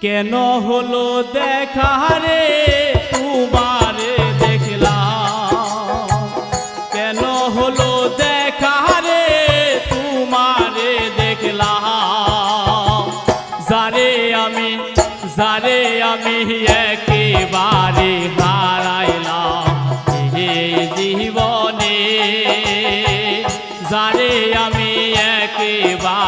কেন হলো দেখারে তোমারে দেখলাম। কেন হলো দেখারে তোমারে দেখলাম। যারে আমি যারে আমি একেবারে হারাইলাম এই জীবনে। যারে আমি একেবারে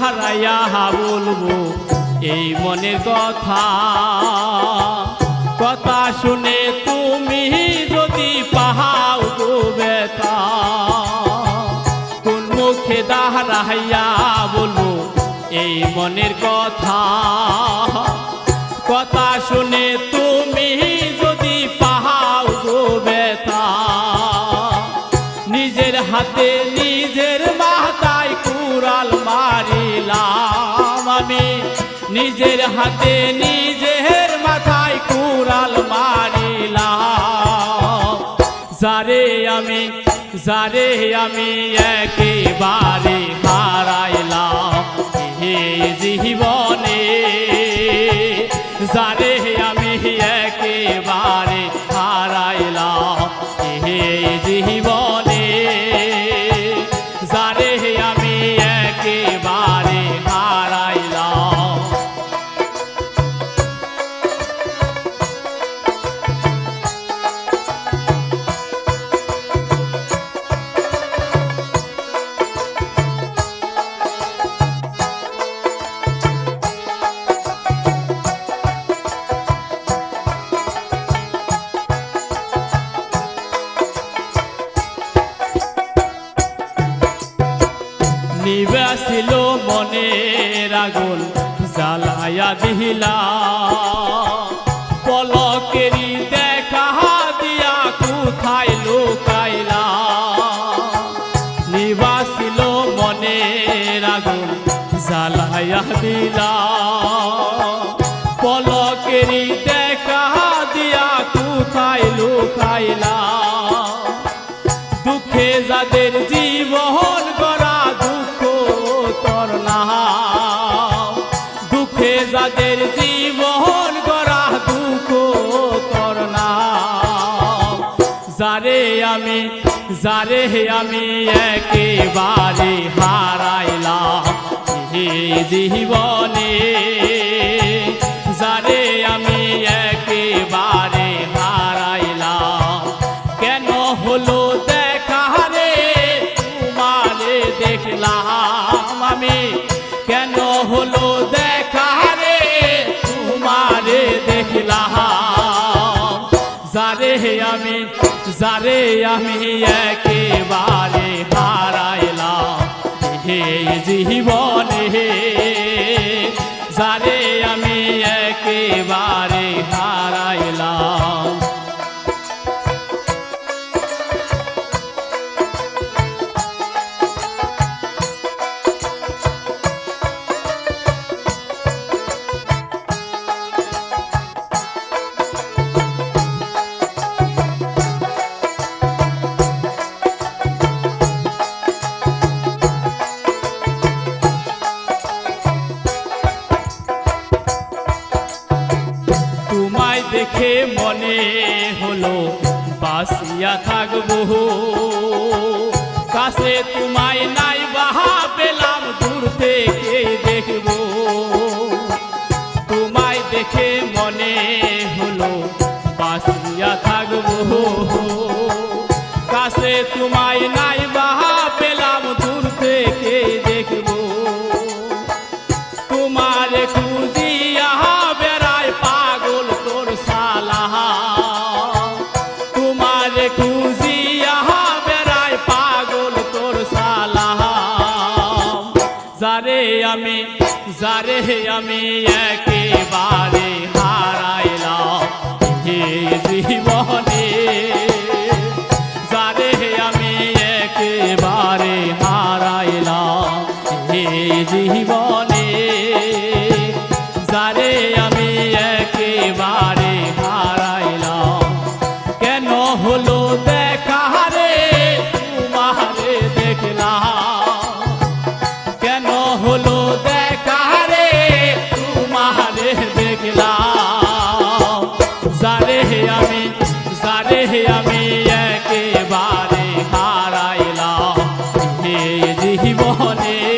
দাঁড়াইয়া বলব, এই মনের কথা। কথা শুনে তুমি যদি পাহাও গো বেতা, কোন মুখে দাঁড়াইয়া বলব, এই মনের কথা। কথা শুনে তুমি যদি পাহাও গো বেতা, নিজের হাতে নিজের মাথায় কুড়াল আমি নিজের হাতে নিজের মাথায় কুড়াল মারিলাম। যারে আমি যারে আমি একেবারে দিলা পলকেরি দেখা দিয়া কোথায় লুকাইলা। নিবাসিল মনের আগুন জ্বালায়া দিলা। পলকেরি দেখা দিয়া কোথায় লুকাইলা। দুঃখে যাদের জীবন যাদের জীবন গড়া দুঃখ তোর না। যারে আমি যারে আমি একেবারে হারাইলাম এই জীবনে। যারে আমি একেবারে হারাইলাম। কেন হলো দেখারে তোমারে দেখলাম আমি। যারে আমি হলো বাসিয়া থাকব কাছে তোমায় নাই বাহা পেলাম দূর থেকে দেখব। তোমায় দেখে মনে আমি যারে আমি একেবারে হারাইলাম। জীবন হলো দেখা রে তোমারে দেখলাম। সারে আমি সারে আমি একেবারে হারাইলাম। জীবনে